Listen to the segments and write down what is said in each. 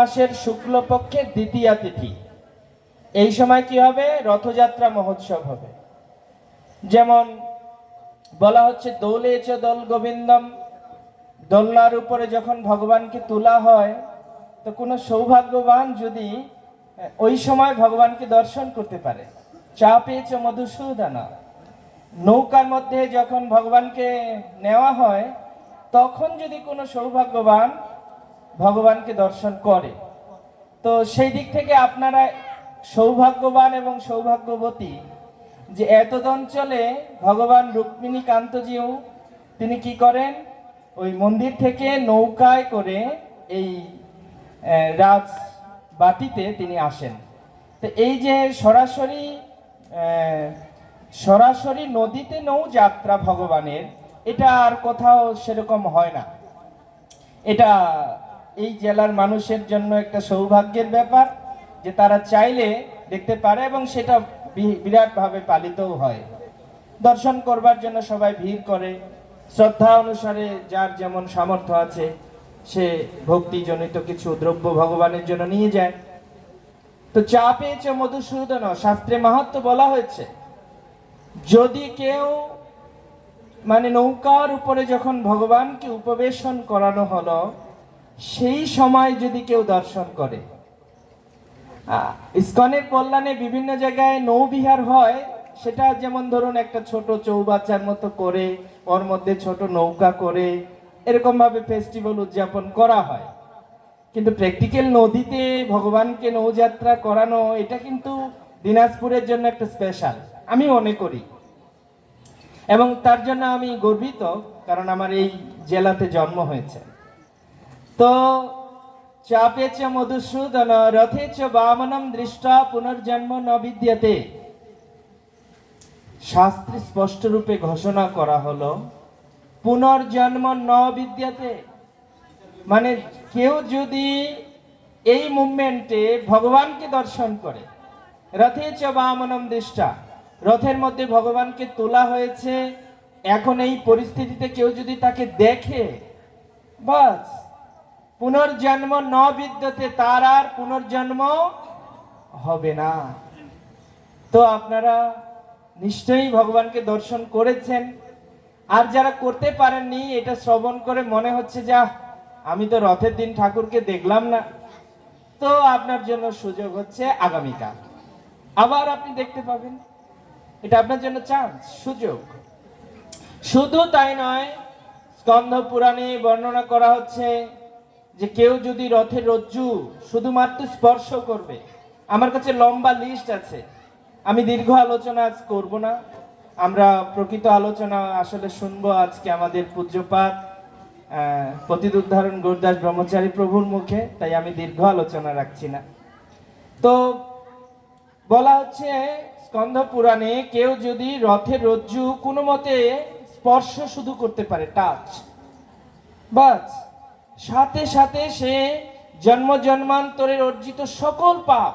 মাসের শুক্লপক্ষের দ্বিতীয়া তিথি। এই সময় কি হবে? রথযাত্রা মহোৎসব হবে। যেমন বলা হচ্ছে, দোলে চ দল গোবিন্দম, দোলনার উপরে যখন ভগবানকে তোলা হয়, তো কোনো সৌভাগ্যবান যদি, ওই সময় ভগবানকে দর্শন করতে পারে। চা পেয়েছ মধুসূদনা। নৌকার মধ্যে যখন ভগবানকে নেওয়া হয়, তখন যদি কোনো সৌভাগ্যবান ভগবানকে দর্শন করে। তো সেই দিক থেকে আপনারা সৌভাগ্যবান এবং সৌভাগ্যবতী যে এতদ অঞ্চলে ভগবান রুক্মিণী কান্তজিও তিনি কি করেন? ওই মন্দির থেকে নৌকায় করে এই রাজ বাটিতে তিনি আসেন। তো এই যে সরাসরি সরাসরি নদীতে নৌ যাত্রা ভগবানের, এটা আর কোথাও সেরকম হয় না। এটা এই জেলার মানুষের জন্য একটা সৌভাগ্যের ব্যাপার, যে তারা চাইলে দেখতে পারে এবং সেটা বিরাটভাবে পালিতও হয়। দর্শন করবার জন্য সবাই ভিড় করে। শ্রদ্ধা অনুসারে যার যেমন সামর্থ্য আছে, সে ভক্তিজনিত কিছু দ্রব্য ভগবানের জন্য নিয়ে যায়। তো চা পেয়েছে মধুসূদন, শাস্ত্রে মাহাত্ম বলা হয়েছে, যদি কেউ মানে নৌকার উপরে যখন ভগবানকে উপবেশন করানো হলো সেই সময় যদি কেউ দর্শন করে ইস্কনের কল্যাণে বিভিন্ন জায়গায় নৌবিহার হয়, সেটা যেমন ধরুন একটা ছোট চৌবাচ্চার মতো করে, ওর মধ্যে ছোট নৌকা করে এরকম ভাবে ফেস্টিভ্যাল উদযাপন করা হয়। কিন্তু প্র্যাকটিক্যাল নদীতে ভগবানকে নৌযাত্রা করানো, এটা কিন্তু দিনাজপুরের জন্য একটা স্পেশাল আমি মনে করি। এবং তার জন্য আমি গর্বিত, কারণ আমার এই জেলাতে জন্ম হয়েছে। তো চাপে চ মধুসূদন, রথে চ বামনম দৃষ্টা পুনর্জন্ম ন বিদ্যতে। শাস্ত্রে স্পষ্ট রূপে ঘোষণা করা হলো, পুনর্জন্ম ন বিদ্যতে। মানে কেউ যদি এই মুভমেন্টে ভগবানকে দর্শন করে, রথে চ বামনম দৃষ্টা, রথের মধ্যে ভগবানকে তোলা হয়েছে, এখন এই পরিস্থিতিতে কেউ যদি তাকে দেখে, বাস। পুনর্জন্ম ন বিদ্যতে তার আর পুনর্জন্ম হবে না। তো আপনারা নিশ্চয়ই ভগবানকে দর্শন করেছেন। আর যারা করতে পারেননি, এটা শ্রবণ করে মনে হচ্ছে যা আমি তো রথের দিন ঠাকুরকে দেখলাম না। তো আপনার জন্য সুযোগ হচ্ছে আগামীকাল। আবার আপনি দেখতে পাবেন। এটা আপনার জন্য চান্স সুযোগ। শুধু তাই নয় স্কন্ধ পুরাণে বর্ণনা করা হচ্ছে যে কেউ যদি রথের রজ্জু শুধুমাত্র স্পর্শ করবে, আমার কাছে লম্বা লিস্ট আছে। আমি দীর্ঘ আলোচনা আজ করব না। আমরা প্রকৃত আলোচনা আসলে শুনব আজকে আমাদের পূজ্যপাত উদ্ধারণ গুরুদাস ব্রহ্মচারী প্রভুর মুখে, তাই আমি দীর্ঘ আলোচনা রাখছি না। তো বলা হচ্ছে স্কন্ধ পুরাণে কেউ যদি রথের রজ্জু কোনো মতে স্পর্শ শুধু করতে পারে টাচ বাস সাথে সাথে সে জন্ম জন্মান্তরের অর্জিত সকল পাপ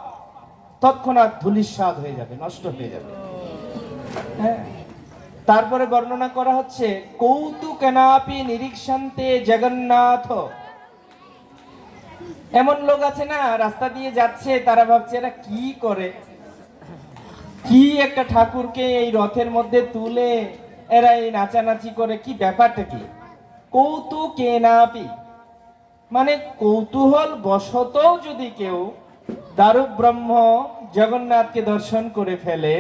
তৎক্ষণাৎ ধুলিস্বাদ হয়ে যাবে, নষ্ট হয়ে যাবে। হ্যাঁ? তারপরে বর্ণনা করা হচ্ছে, কৌতুকেনাপি নিরীক্ষান্তে জগন্নাথ। এমন লোক আছে না, রাস্তা দিয়ে যাচ্ছে, তারা ভাবছে, এরা কি করে? কি একটা ঠাকুরকে এই রথের মধ্যে তুলে, এরা এই নাচানাচি করে, কি ব্যাপারটা কি? কৌতুকেনাপি। মানে কৌতূহল বশতও যদি কেউ দারু ব্রহ্ম জগন্নাথকে দর্শন করে ফেলে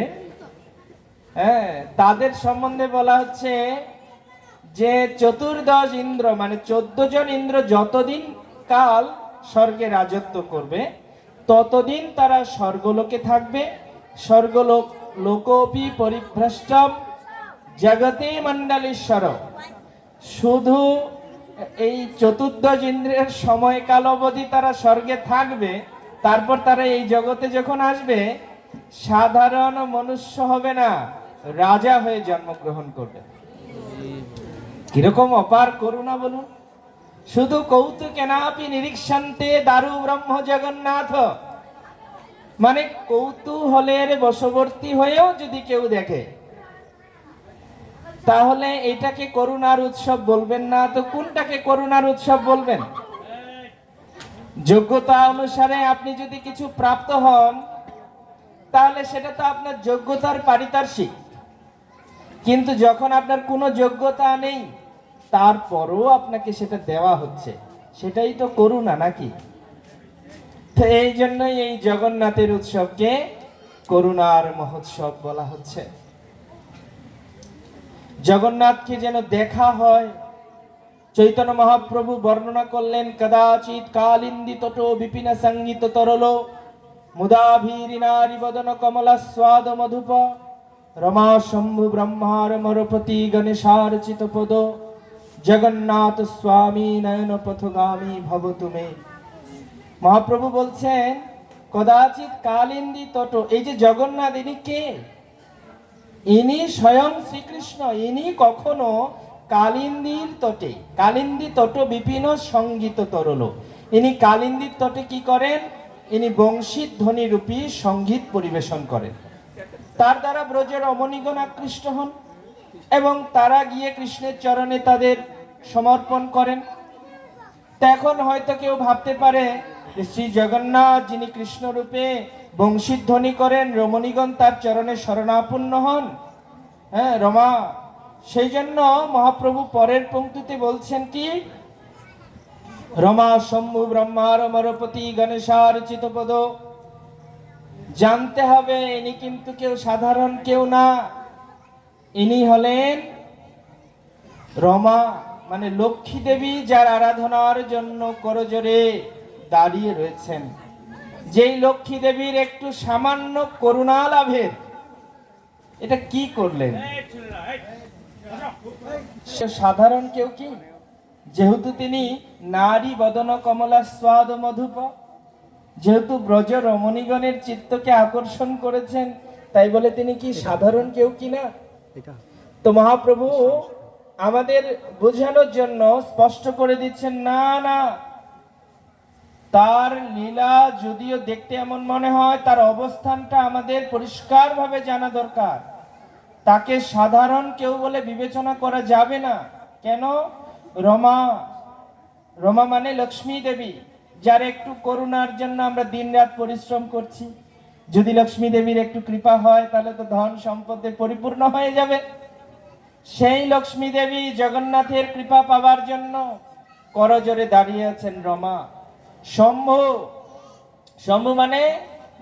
হ্যাঁ তাদের সম্বন্ধে বলা হচ্ছে যে চতুর্দশ ইন্দ্র মানে চোদ্দ জন ইন্দ্র যতদিন কাল স্বর্গে রাজত্ব করবে, ততদিন তারা স্বর্গলোকে থাকবে। স্বর্গলোক লোকপি পরিভ্রষ্টম জগতে মণ্ডলেশ্বর। শুধু এই চতুর্দশ ইন্দ্রের সময়কাল অবধি তারা স্বর্গে থাকবে, তারপর তারা এই জগতে যখন আসবে, সাধারণ মনুষ্য হবে না, রাজা হয়ে জন্মগ্রহণ করবে। কীরকম অপার করুণা বলুন। শুধু কৌতুকেনাপি নিরীক্ষান্তে দারু ব্রহ্ম জগন্নাথ। মানে কৌতূহলের বশবর্তী হয়েও যদি কেউ দেখে তাহলে এটাকে করুণার উৎসব বলবেন না, তো কোনটাকে করুণার উৎসব বলবেন? যোগ্যতা অনুসারে আপনি যদি কিছু প্রাপ্ত হন, তাহলে সেটা তো আপনার যোগ্যতার পারিতার্শিক কিন্তু যখন আপনার কোনো যোগ্যতা নেই, তারপরও আপনাকে সেটা দেওয়া হচ্ছে। সেটাই তো করুণা নাকি? তো এই জন্যই এই জগন্নাথের উৎসবকে করুণার মহোৎসব বলা হচ্ছে। জগন্নাথকে যেন দেখা হয়। চৈতন্য মহাপ্রভু বর্ণনা করলেন, কদাচিৎ কালিন্দি তট বিপিন সংগীত তরল মুদাভীরিনারি বদন কমলা স্বাদ মধুপ, রমা শম্ভু ব্রহ্মার মরপতি গণেশার চিতপদ জগন্নাথ স্বামী নয়ন পথগামী ভব তুমি। মহাপ্রভু বলছেন, কদাচিৎ কালিন্দি তট এই যে জগন্নাথ, ইনি কে? ইনি স্বয়ং শ্রীকৃষ্ণ, ইনি কখনো কালিন্দির তটে, কালিন্দি তট বিপিন সংগীত তরল। ইনি কালিন্দির তটে কি করেন? ইনি বংশী ধ্বনি রূপী সংগীত পরিবেশন করেন। তার দ্বারা ব্রজের অমনিগণ আকৃষ্ট হন এবং তারা গিয়ে কৃষ্ণের চরণে তাদের সমর্পণ করেন। তা এখন হয়তো কেউ ভাবতে পারে শ্রী জগন্নাথ যিনি কৃষ্ণ রূপে বংশীধ্বনি করেন, রমণীগণ তার চরণে শরণাপন্ন হন। হ্যাঁ রমা, সেই জন্য মহাপ্রভু পরের পঙ্ক্তিতে বলছেন কি? রমা শম্ভু ব্রহ্মার অমরপতি গণেশার চিতপদ জানতে হবে, ইনি কিন্তু কেউ সাধারণ কেউ না। ইনি হলেন রমা মানে লক্ষ্মী দেবী, যার আরাধনার জন্য করজোরে দাঁড়িয়ে রয়েছেন। যেই লক্ষ্মী দেবীর একটু সামান্য করুণা লাভের এটা কি করলেন? সে সাধারণ কেউ কি? যেহেতু তিনি নারী বদন কমলা স্বাদ মধুপ যেহেতু ব্রজ রমণীগণের চিত্তকে আকর্ষণ করেছেন তাই বলে তিনি কি সাধারণ কেউ কি না? তো মহাপ্রভু আমাদের বোঝানোর জন্য স্পষ্ট করে দিচ্ছেন না না তার লীলা যদিও দেখতে এমন মনে হয়, তার অবস্থানটা আমাদের পরিষ্কারভাবে জানা দরকার। তাকে সাধারণ কেউ বলে বিবেচনা করা যাবে না। কেন? রমা রমা মানে লক্ষ্মী দেবী, যার একটু করুণার জন্য আমরা দিনরাত পরিশ্রম করছি। যদি লক্ষ্মী দেবীর একটু কৃপা হয়, তাহলে তো ধন সম্পদে পরিপূর্ণ হয়ে যাবে। সেই লক্ষ্মী দেবী জগন্নাথের কৃপা পাবার জন্য করজোরে দাঁড়িয়ে আছেন রমা। শম্ভু। শম্ভু মানে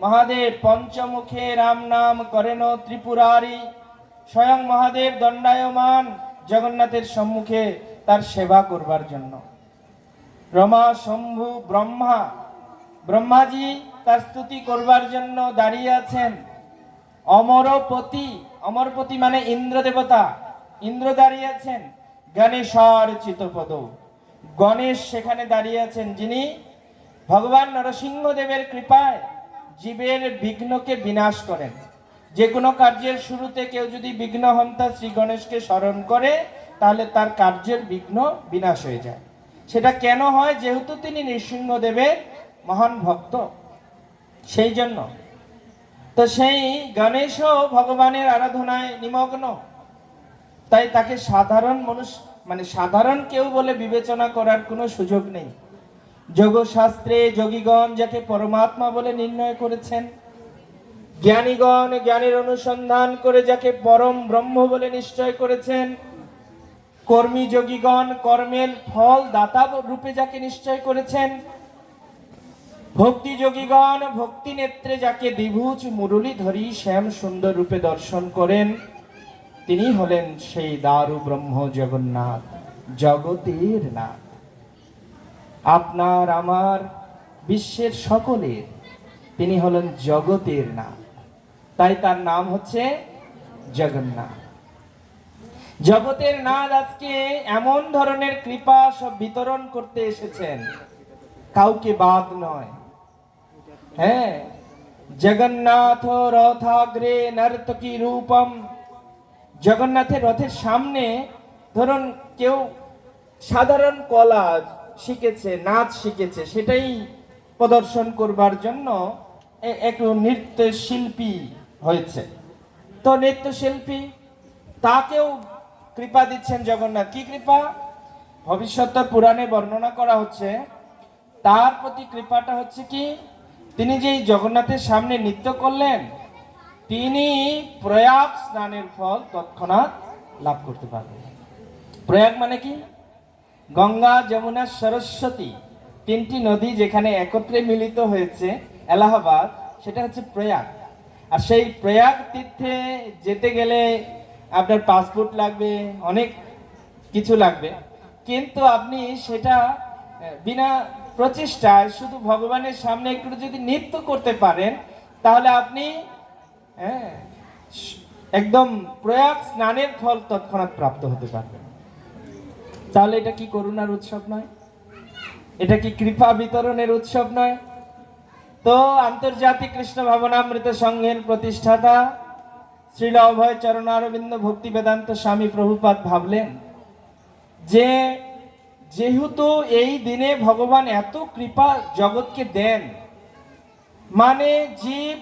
মহাদেব, পঞ্চমুখে রাম নাম করেন ত্রিপুরারি। স্বয়ং মহাদেব দণ্ডায়মান জগন্নাথের সম্মুখে তার সেবা করবার জন্য। রমা শম্ভু ব্রহ্মা। ব্রহ্মাজি তার স্তুতি করবার জন্য দাঁড়িয়ে আছেন। অমরপতি অমরপতি মানে ইন্দ্র দেবতা ইন্দ্র দাঁড়িয়ে আছেন। গণেশর চিতপদ গণেশ সেখানে দাঁড়িয়ে আছেন যিনি ভগবান নরসিংহদেবের কৃপায় জীবের বিঘ্নকে বিনাশ করেন। যে কোনো কার্যের শুরুতে কেউ যদি বিঘ্ন হন্তা শ্রী গণেশকে স্মরণ করে, তাহলে তার কার্যের বিঘ্ন বিনাশ হয়ে যায়। সেটা কেন হয়? যেহেতু তিনি নৃসিংহদেবের মহান ভক্ত। সেই জন্য। তো সেই গণেশও ভগবানের আরাধনায় নিমগ্ন। তাই তাকে সাধারণ মানুষ মানে সাধারণ কেউ বলে বিবেচনা করার কোনো সুযোগ নেই। যোগশাস্ত্রে যোগীগণ যাকে পরমাত্মা বলে নির্ণয় করেছেন, জ্ঞানীগণ জ্ঞানের অনুসন্ধান করে যাকে পরম ব্রহ্ম বলে নিশ্চয় করেছেন, কর্মী যোগীগণ কর্মের ফল দাতা রূপে যাকে নিশ্চয় করেছেন, ভক্তি যোগীগণ ভক্তি নেত্রে যাকে দ্বিভুজ মুরলী ধরি শ্যাম সুন্দর রূপে দর্শন করেন, তিনি হলেন সেই দারু ব্রহ্ম জগন্নাথ, জগতের নাথ। আপনার, আমার, বিশ্বের সকলের। তিনি হলেন জগতের নাথ তাই তার নাম হচ্ছে জগন্নাথ। জগতের নাথ আজকে এমন ধরনের কৃপা সব বিতরণ করতে এসেছেন। কাউকে বাদ নয়। হ্যাঁ জগন্নাথ রথাগ্রে নর্তকী রূপম। জগন্নাথের রথের সামনে ধরুন কেউ সাধারণ কলা শিখেছে, নাচ শিখেছে, সেটাই প্রদর্শন করবার জন্য এ- একটু নৃত্য শিল্পী হয়েছে। তো নৃত্যশিল্পী, তাকেও কৃপা দিচ্ছেন জগন্নাথ। কি কৃপা? ভবিষ্যৎ পুরাণে বর্ণনা করা হচ্ছে, তার প্রতি কৃপাটা হচ্ছে কি, তিনি যে জগন্নাথের সামনে নৃত্য করলেন, তিনি প্রয়াগ স্নানের ফল তৎক্ষণাৎ লাভ করতে পারবেন। প্রয়াগ মানে কি? গঙ্গা, যমুনা, সরস্বতী তিনটি নদী যেখানে একত্রে মিলিত হয়েছে এলাহাবাদ, সেটা হচ্ছে প্রয়াগ। আর সেই প্রয়াগ তীর্থে যেতে গেলে আপনার পাসপোর্ট লাগবে, অনেক কিছু লাগবে। কিন্তু আপনি সেটা বিনা প্রচেষ্টায় শুধু ভগবানের সামনে একটু যদি নৃত্য করতে পারেন, তাহলে আপনি একদম প্রয়াগ স্নানের ফল তৎক্ষণাৎ প্রাপ্ত হতে পারবেন। তাহলে এটা কি করুণার উৎসব নয়? এটা কি কৃপা বিতরণের উৎসব নয়? তো আন্তর্জাতিক কৃষ্ণ ভাবনামৃত সংঘের প্রতিষ্ঠাতা শ্রীল অভয় চরণ অরবিন্দ ভক্তি বেদান্ত স্বামী প্রভুপাদ ভাবলেন যে যেহেতু এই দিনে ভগবান এত কৃপা জগৎকে দেন মানে জীব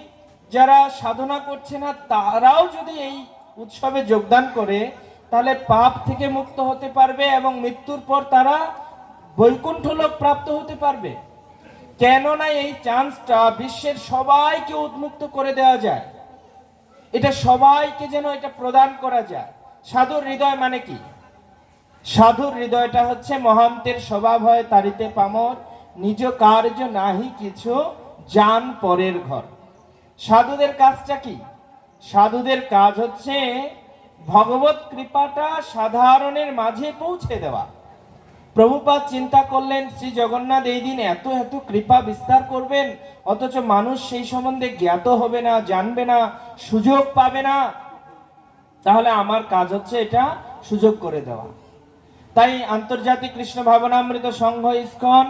যারা সাধনা করছে না, তারাও যদি এই উৎসবে যোগদান করে তাহলে পাপ থেকে মুক্ত হতে পারবে এবং মৃত্যুর পর তারা বৈকুণ্ঠ লোক প্রাপ্ত হতে পারবে। কেননা এই চান্সটা বিশ্বের সবাইকে উন্মুক্ত করে দেওয়া যায়। এটা সবাইকে যেন এটা প্রদান করা যায়। সাধুর হৃদয় মানে কি? সাধুর হৃদয়টা হচ্ছে মহান্তের স্বভাব হয় তারিতে পামর, নিজ কার্য নাহি কিছু, যান পরের ঘর। সাধুদের কাজটা কি? সাধুদের কাজ হচ্ছে ভগবত কৃপাটা সাধারণের মাঝে পৌঁছে দেওয়া। প্রভুপাদ চিন্তা করলেন, শ্রী জগন্নাথ, এই দিন এত এত কৃপা বিস্তার করবেন, অথচ মানুষ সেই সম্বন্ধে জ্ঞাত হবে না, জানবে না, সুযোগ পাবে না। তাহলে আমার কাজ হচ্ছে এটা সুযোগ করে দেওয়া। তাই আন্তর্জাতিক কৃষ্ণ ভাবনামৃত সংঘ ইস্কন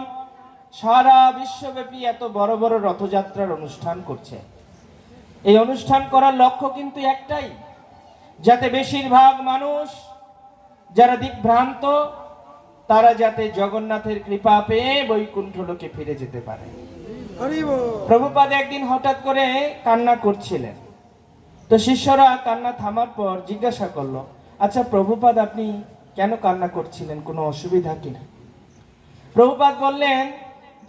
সারা বিশ্বব্যাপী এত বড় বড় রথযাত্রার অনুষ্ঠান করছে। এই অনুষ্ঠান করার লক্ষ্য কিন্তু একটাই যাতে বেশিরভাগ মানুষ যারা দিকভ্রান্ত তারা যাতে জগন্নাথের কৃপা পেয়ে বৈকুণ্ঠ লোকে ফিরে যেতে পারে। প্রভুপাদ একদিন হঠাৎ করে কান্না করছিলেন। তো শিষ্যরা কান্না থামার পর জিজ্ঞাসা করল আচ্ছা প্রভুপাদ আপনি কেন কান্না করছিলেন? কোনো অসুবিধা কিনা প্রভুপাদ বললেন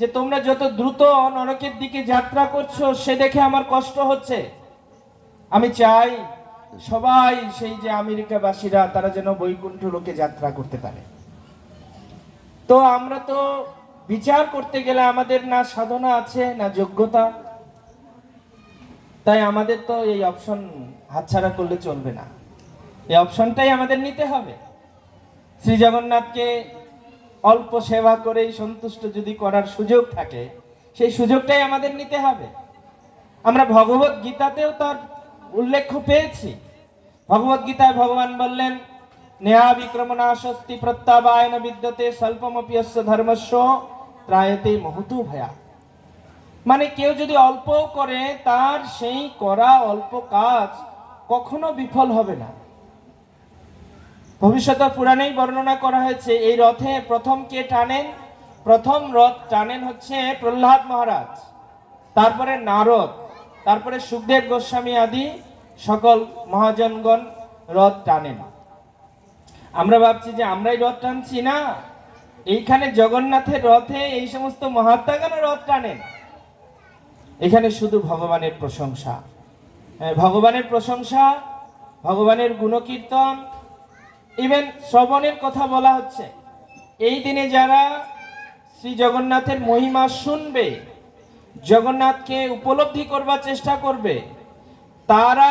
যে তোমরা যত দ্রুত নরকের দিকে যাত্রা করছ সে দেখে আমার কষ্ট হচ্ছে। আমি চাই সবাই সেই যে আমেরিকাবাসীরা, তারা যেন বৈকুণ্ঠ লোকে যাত্রা করতে পারে। তো আমরা তো বিচার করতে গেলে আমাদের না সাধনা আছে, না যোগ্যতা। তাই আমাদের তো এই অপশন হাতছাড়া করলে চলবে না। এই অপশনটাই আমাদের নিতে হবে। শ্রী জগন্নাথকে অল্প সেবা করেই সন্তুষ্ট যদি করার সুযোগ থাকে, সেই সুযোগটাই আমাদের নিতে হবে। আমরা ভগবত গীতাতেও তার উল্লেখ পেয়েছি। ভগবত গীতায় ভগবান বললেন, নেহা বিক্রমণা স্বস্তি প্রত্যাবায়ন বিদ্যতে স্বল্পমপিয়স্য ধর্মস্ব ত্রায়তে মহতু ভয়া। মানে কেউ যদি অল্প করে, তার সেই করা অল্প কাজ কখনো বিফল হবে না। ভবিষ্যৎ পুরাণেই বর্ণনা করা হয়েছে, এই রথে প্রথম কে টানেন? প্রথম রথ টানেন হচ্ছে প্রহ্লাদ মহারাজ, তারপরে নারদ তারপরে সুখদেব গোস্বামী আদি সকল মহাজনগণ রথ টানেন। আমরা ভাবছি যে আমরাই রথ টানছি না? এইখানে জগন্নাথের রথে এই সমস্ত মহাত্মাগণ রথ টানেন। এখানে শুধু ভগবানের প্রশংসা। হ্যাঁ, ভগবানের প্রশংসা ভগবানের গুণকীর্তন ইভেন শ্রবণের কথা বলা হচ্ছে। এই দিনে যারা শ্রী জগন্নাথের মহিমা শুনবে জগন্নাথকে উপলব্ধি করবার চেষ্টা করবে তারা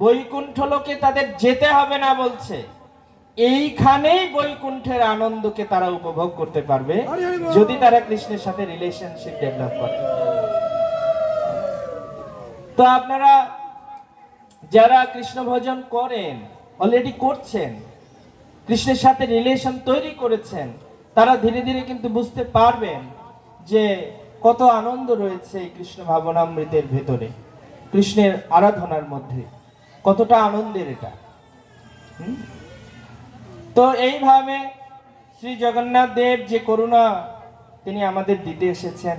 বৈকুণ্ঠ লোকে তাদের যেতে হবে না বলছে। এইখানেই বৈকুণ্ঠের আনন্দকে তারা উপভোগ করতে পারবে যদি তারা কৃষ্ণের সাথে রিলেশনশিপ ডেভেলপ করে। তো আপনারা যারা কৃষ্ণ ভজন করেন অলরেডি করছেন কৃষ্ণের সাথে রিলেশন তৈরি করেছেন তারা ধীরে ধীরে কিন্তু বুঝতে পারবেন যে কত আনন্দ রয়েছে এই কৃষ্ণ ভাবনামৃতের ভেতরে, কৃষ্ণের আরাধনার মধ্যে। কতটা আনন্দের এটা? তো এইভাবে শ্রী জগন্নাথ দেব যে করুণা তিনি আমাদের দিতে এসেছেন,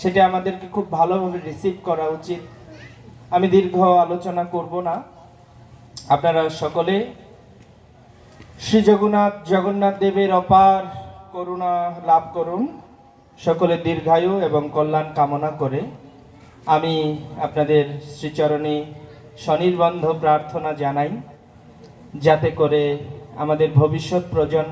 সেটা আমাদেরকে খুব ভালোভাবে রিসিভ করা উচিত। আমি দীর্ঘ আলোচনা করব না। আপনারা সকলে শ্রী জগন্নাথ জগন্নাথ দেবের অপার করুণা লাভ করুন। সকলের দীর্ঘায়ু এবং কল্যাণ কামনা করে আমি আপনাদের শ্রীচরণে স্বনির্বন্ধ প্রার্থনা জানাই, যাতে করে আমাদের ভবিষ্যৎ প্রজন্ম